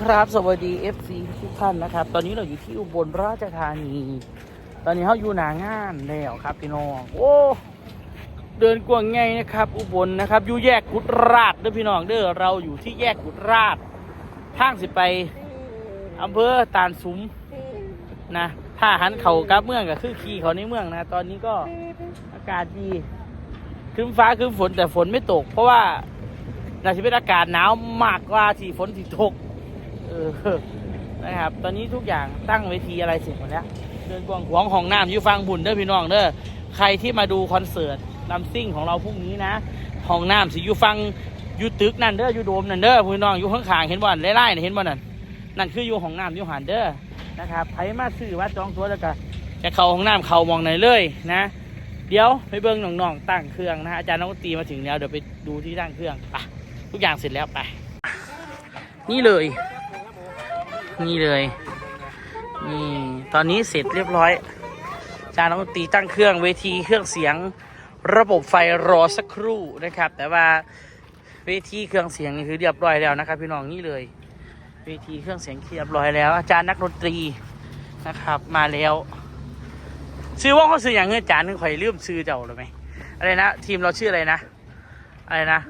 ครับ สวัสดี FC ทุกท่านนะครับ ตอนนี้เราอยู่ที่อุบลราชธานี ตอนนี้เขาอยู่หนางานแล้วครับพี่น้อง โอ้ เดินกวางไงนะครับ อุบลนะครับ อยู่แยกกุดราชเด้อพี่น้องเด้อ เราอยู่ที่แยกกุดราชทางสิไปอำเภอตาลสุมนะ ถ้าหันเขากับเมืองก็คือขี่เขาในเมืองนะ ตอนนี้ก็อากาศดีครึ้มฟ้าครึ้มฝนแต่ฝนไม่ตก เพราะว่าน่าจะเป็นอากาศหนาวมากกว่าที่ฝนที่ตก เออนะครับ ตอนนี้ทุกอย่างตั้งเวทีอะไรเสร็จหมดแล้วเดินกวางขวงห้องน้ำอยู่ฟังบุญเด้อพี่น้องเด้อใครที่มาดูคอนเสิร์ตลำซิ่งของเราพรุ่งนี้นะห้องน้ำสิอยู่ฟังอยู่ตึกนั่นเด้ออยู่โดมนั่นเด้อพี่น้องอยู่ข้างๆเห็นบ่อนไล่ๆน่ะเห็นบ่นั่นนั่นคืออยู่ห้องน้ำอยู่หันเด้อนะครับใครมาซื้อว่าจองตัวแล้วก็จะเข้าห้องน้ำเข้ามองไหนเลยนะ เดี๋ยวไปเบิ้งน้องๆตั้งเครื่องนะฮะอาจารย์น้องตีมาถึงแล้วเดี๋ยวไปดูที่ตั้งเครื่องไปทุกอย่างเสร็จแล้วไปนี่เลย นี่เลย นี่ตอนนี้เสร็จเรียบร้อยอาจารย์น้องตีตั้งเครื่องเวทีเครื่องเสียง ระบบไฟรอสักครู่นะครับ แต่ว่าเวทีเครื่องเสียงนี่คือเรียบร้อยแล้วนะครับ พี่น้องนี่เลย เวทีเครื่องเสียงเรียบร้อยแล้ว อาจารย์นักดนตรีนะครับ มาแล้วซื้อว่าเขาซื้ออย่างเงี้ยอาจารย์นึงข่อยลืมซื้อเจ้าหรือไหมอะไรนะทีมเราชื่ออะไรนะ อะไรนะ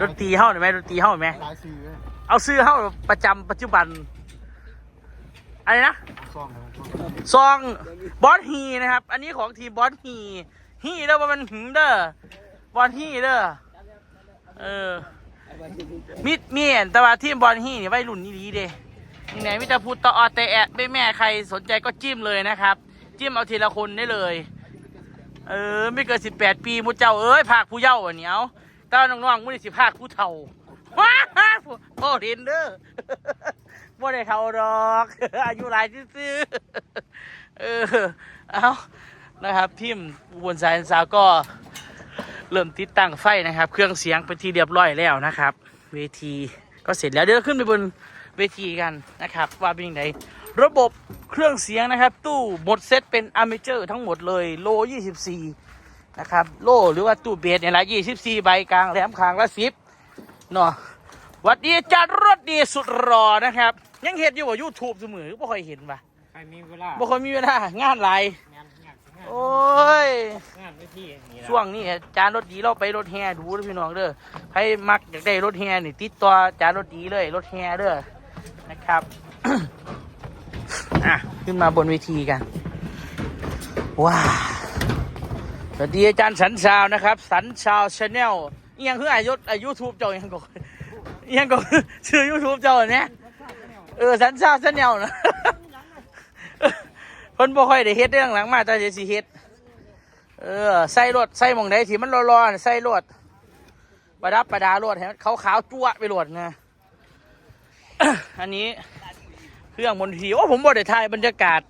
ดนตรีเฮ้าหรือไหมดนตรีเฮ้าหรือไหมหลายซื้อเลยเอาซื้อเฮ้าประจำปัจจุบัน อะไรนะซองบซองบอสฮีนะครับ อันนี้ของทีมบอสฮีฮีเด้อว่ามันหึงเด้อบอสฮีเด้อเออมิดเมียนแต่ว่าทีมบอลฮีนี่ไวัยรุ่นนี่ดีเด้ยังไงมิตรพูดต่ออแต่แอะไม่แม่ใครสนใจก็จิ้มเลยนะครับ จิ้มเอาทีละคนได้เลย เออ ไม่เกินสิบแปดปีมุเจ้าเอ้ยภาคผู้เย้าอันเนี้ยแต่ว่าน้องๆมุนี่สิภาคผู้เฒ่าว้าพ่อเห็นเด้อ บ่ได้เท่าดอก อายุหลายซื่อเออเอานะครับพิมอุบลสายสาวก็เริ่มติดตั้งไฟนะครับ เครื่องเสียงเป็นที่เรียบร้อยแล้วนะครับ เวทีก็เสร็จแล้วเดี๋ยวขึ้นไปบนเวทีกันนะครับ ว่าเป็นยังไงระบบเครื่องเสียงนะครับ ตู้หมดเซตเป็นอ m มเจอร์ทั้งหมดเลยโล 24 นะครับ โลหรือว่าตู้เบสเนี่ยละ24 ใบกลางแหลมคางละ 10เนาะ หวัดดีอาจารย์รถดีสุดรอนะครับ ยังเห็นอยู่ว่ายูทูบเสมอบ่ค่อยเห็นป่ะใครมีเวลาบ่ค่อยมีเวลางานหลายงานงานงานโอ้ยงานไม่ที่นี่ละช่วงนี้อาจารย์รถดีเราไปรถแห่ดูนะพี่น้องเด้อใครมักอยากได้รถแห่นี่ติดต่ออาจารย์รถดีเลยรถแห่เด้อนะครับ อะขึ้นมาบนเวทีกันว้าวสวัสดีอาจารย์สันชาวนะครับ สันชาวชาแนลเอียงคืออายุอายุทูบเจ้าเอียงก็เอียงก็ชื่อยูทูบเจ้าเนี่ยเออสันชาวชาแนลนะเพิ่นบ่ค่อยได้เฮ็ดเรื่องหลังมาแต่จะสิเฮ็ดเออใส่รถใส่หมองใดที่มันร้อนๆใส่รถประดับประดารถให้มันขาวๆจั่วไปรถนะ อันนี้เครื่องบนทีโอ้ผมบ่ได้ถ่ายบรรยากาศ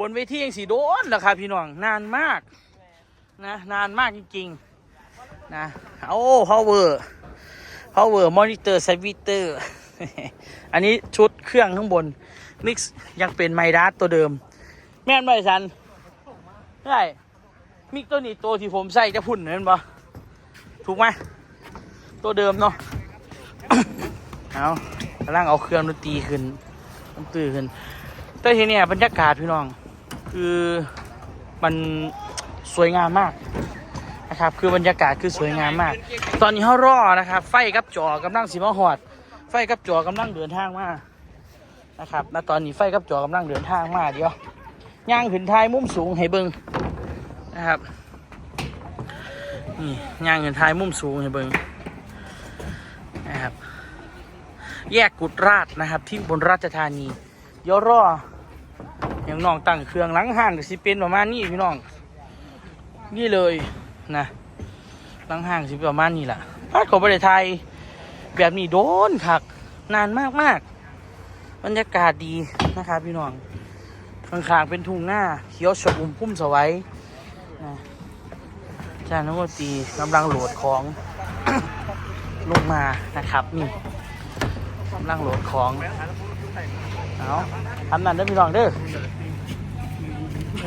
บนเวทียังสีโดนแล้วครับพี่น้องนานมากนะนานมากจริงๆนะโอ้ power power monitor switcher อันนี้ชุดเครื่องข้างบน mix ยังเป็นไมดัสตัวเดิม แม่นไหมสันได้มิกตัวนี้ตัวที่ผมใส่จะพุ่นเห็นปะถูกไหมตัวเดิมเนาะเอากำลังเอาเครื่องดนตรีขึ้นดนตรีขึ้น แต่ทีเนี้ยบรรยากาศพี่น้อง คือมันสวยงามมาก นะครับ คือบรรยากาศคือสวยงามมาก ตอนนี้เขารอนะครับ ไฟกับจอกำลังสีมาหอด ไฟกับจอกำลังเดินทางมานะครับณตอนนี้ไฟกับจอกำลังเดินทางมาเดี๋ยวย่างขึ้นท้ายมุมสูงให้เบิงนะครับนี่ย่างขึ้นท้ายมุมสูงให้เบิงนะครับ แยกกุดราชนะครับ ที่บนราชธานีเดี๋ยวรออย่างน้องตั้งเครื่องหลังห้างก็สิเป็นประมาณนี้พี่น้อง นี่เลย นะหลังห้างสิประมาณนี้แหละพาดของประเทศไทย แบบนี้โดนคัก นานมากมากๆบรรยากาศดีนะครับพี่น้องข้างๆเป็นทุ่งหน้าเขียวชอุ่มพุ่มสวัยนะจารย์นวตีกำลังโหลดของลงมานะครับนี่กำลังโหลดของเอาทำนั่นเด้พี่น้องเด้อ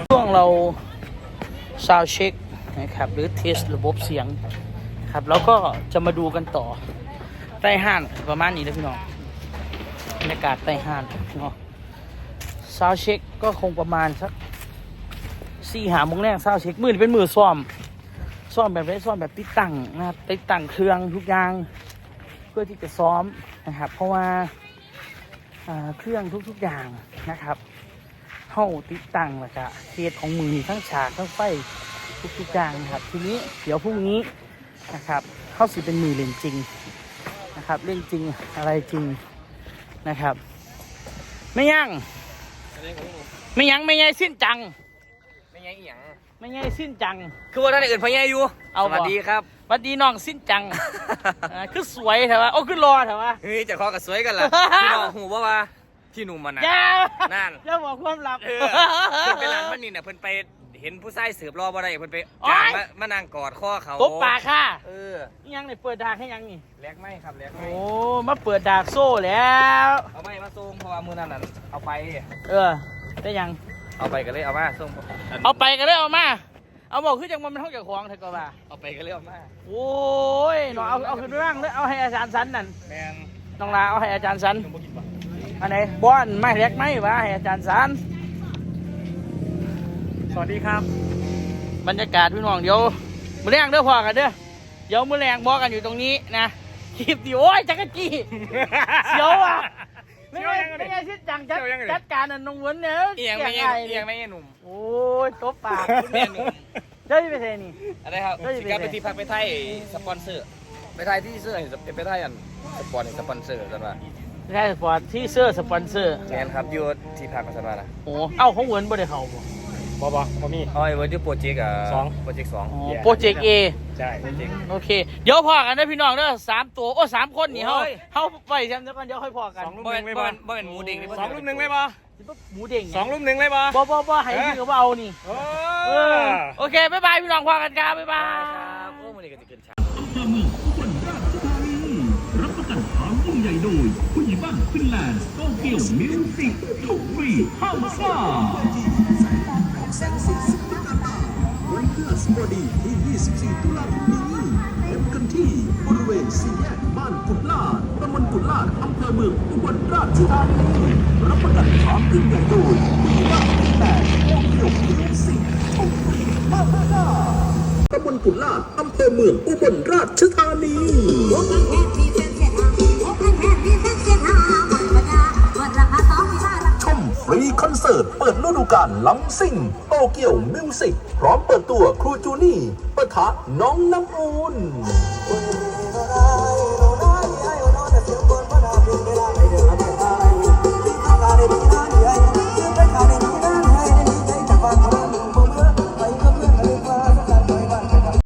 ช่วงเราซาวเช็ค นะครับ หรือเทสระบบเสียงครับ แล้วก็จะมาดูกันต่อใต้ห้างประมาณนี้นะพี่น้องบรรยากาศใต้ห้านเนาะซาวเช็คก็คงประมาณสักสี่หามงแรกซาวเช็คมือเป็นมือซ่อมซ่อมแบบไรซ่อมแบบติดตั้งนะครับติดตั้งเครื่องทุกอย่างเพื่อที่จะซ้อมนะครับ เพราะว่าเครื่องทุกๆอย่างนะครับเข้าติดตั้งแล้วก็เคสของมือทั้งฉากทั้งไฟ ทุกๆอย่างนะครับ ทีนี้เดี๋ยวพรุ่งนี้นะครับเข้าสิเป็นมือเล่นจริงนะครับเล่นจริงอะไรจริงนะครับ ไม่ยังไม่ยังไม่ยังสิ้นจัง ไม่ยังอีหยังไม่ยังสิ้นจัง คือว่าท่านอื่นพะแย่อยู่เอาสบ่วัสดีครับหวัดดีน้องสิ้นจังอ่าคือสวยแต่ว่าโอ้คือรอแต่ว่าเฮ้ยจะคอกับสวยกันล่ะพี่น้องหูว่าว่าพี่หนุ่มมันนะอย่านั่นอย่าบอกความลับเออเพิ่นไปร้านมันนี่น่ะเพิ่นไป เห็นผู้ชายสืบรอบ่ได้เพิ่นไปโอ๊จ้ายงมามานั่งกอดข้อเขาตบปากค่ะเอออิหยังนี่เปิดดากให้ยังนี่ แลกไหมครับแลกไหมโอ้ มาเปิดดากโซ่แล้ว เอาไม้มาส่งเพราะว่ามื้อนั้นน่ะเอาไป เออ ได้ยัง เอาไปก็เลยเอามาส่งเอาไปก็ได้เอามา เอาบอกคือจังมันเป็นห้องเจ้าของเถอะก็ว่า เอาไปก็เลยเอามาโอ้ยน้องเอาเอาขึ้นไปบ้างเลยเอาให้อาจารย์สันนั่นแมนน้องลาเอาให้อาจารย์สันหนุ่มบ่กินบ่อันไหนบ้อนไม่เล็กไหมวะให้อาจารย์สัน สวัสดีครับ บรรยากาศพี่น้องเดี๋ยวมือแรงเด้อพอกันเด้อเดี๋ยวมือแรงบอกกันอยู่ตรงนี้นะคลิปดิโอ้ยจักรจี้เสียวอะไม่ไงไม่ไงชิดจังจัดจัดการอันนงเวนเนี่ยเอียงไม่เอียงเอียงไม่เอียงหนุ่มโอ้ยตบปากแม่หนุ่มเจ้าที่ไปเทนี่อะไรครับเฮ้ยสิกลับไปที่พักไปไทยสปอนเซอร์ไปไทยที่เสื้อเห็นไปไทยอันสปอนสปอนเซอร์กันว่าใช่สปอร์ตที่เสื้อสปอนเซอร์แมนครับอยู่ที่พักกันว่านะโอ้เอ้าของเวิร์นบ่ได้เข้าบ่ บอบอพอมีเอาไอ้เวิร์ดอยู่โปรเจกต์อะสอง โปรเจกต์สองอ๋อ Yeah โปรเจกต์เอใช่โปรเจกต์ โอเค เดี๋ยวพอกันนะพี่น้องเด้อสามตัว โอ้สามคนนี่เฮาเฮาไปจำเดี๋ยวก่อนเดี๋ยวค่อยพอกันสองลูกบ่หเป็นึ่นงไม่บ่บอเป็นบ่เป็นหมูเด้งนี่สองลูกหนึ่งไม่บอหมูเด้งสองลูกหนึ่งไม่บอบ่บ่บ่ให้พี่ก็บ่เอานี่โอ้เออ โอเคบ๊ายบายพี่น้องพอกันครับบ๊ายบายครับโอ้มันนี่ก็จะขึ้นฉากอำเภอเมืองอุบลราชธานีรับประกันความยิ่งใหญ่โดยผู้ใหญ่บ้านฟินแลนด์โตเกียวมิวสิกทุกฟรีห้ามพลาด วันพฤหัสบดีที่ 24 ตุลาคมนี้พบกันที่บริเวณสี่แยกบ้านกุดลาดตำบลกุดลาดอำเภอเมืองอุบลราชธานีรับประกันความยิ่งใหญ่โดยมีบ้านที่แต่โตเกียวมิวสิกชมฟรีห้าห้าห้าตำบลกุดลาดอำเภอเมืองอุบลราชธานี ฟรีคอนเสิร์ต เปิดฤดูกาลล้ำซิ่ง โตเกียวมิวสิกพร้อมเปิดตัวครูจูนี่ปะทะน้องน้ำอุ่น